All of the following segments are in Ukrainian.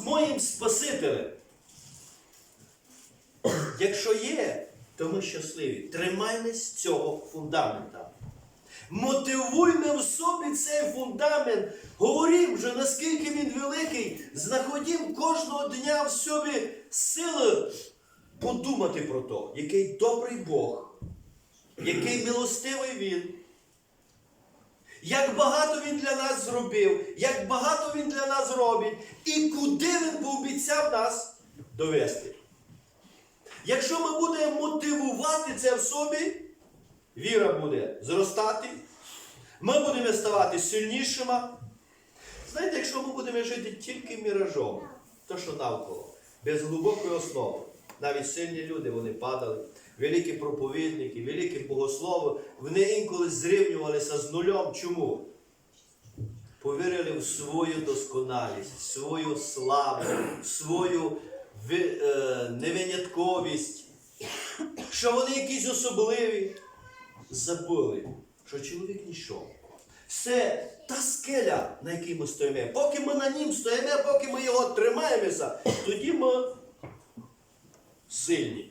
Моїм Спасителем? Якщо є, то ми щасливі. Тримаймось цього фундамента. Мотивуймо в собі цей фундамент. Говорім вже, наскільки він великий. Знаходім кожного дня в собі сили подумати про то, який добрий Бог, який милостивий Він. Як багато він для нас зробив, як багато він для нас робить, і куди він пообіцяв нас довести. Якщо ми будемо мотивувати це в собі, віра буде зростати, ми будемо ставати сильнішими. Знаєте, якщо ми будемо жити тільки міражом, то що навколо, без глибокої основи, навіть сильні люди вони падали, великі проповідники, великі богослови, вони інколи зрівнювалися з нульом. Чому? Повірили в свою досконалість, в свою славу, в свою е, невинятковість, що вони якісь особливі. Забули, що чоловік ніщо. Все та скеля, на якій ми стоїмо. Поки ми на нім стоїмо, поки ми його тримаємося, тоді ми сильні.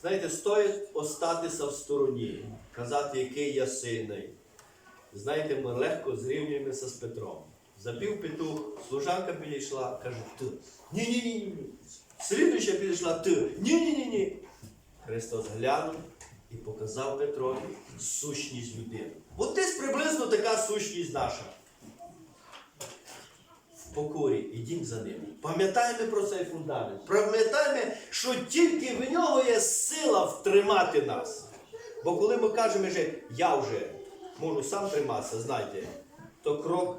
Знаєте, стоїть остатися в стороні, казати, який я сильний. Знаєте, ми легко зрівнюємося з Петром. Запів петух, служанка підійшла, каже, ти. Ні-ні-ні. Слідуюча підійшла, ти. Ні-ні-ні. Христос глянув і показав Петрові сущність людини. От десь приблизно така сущність наша. Покорі, ідім за ним. Пам'ятаємо про цей фундамент. Пам'ятаємо, що тільки в нього є сила втримати нас. Бо коли ми кажемо, що я вже можу сам триматися, знаєте, то крок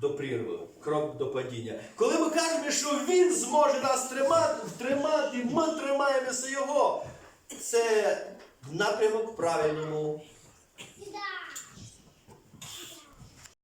до прірви, крок до падіння. Коли ми кажемо, що він зможе нас тримати, втримати, ми тримаємося його. Це напрямок правильному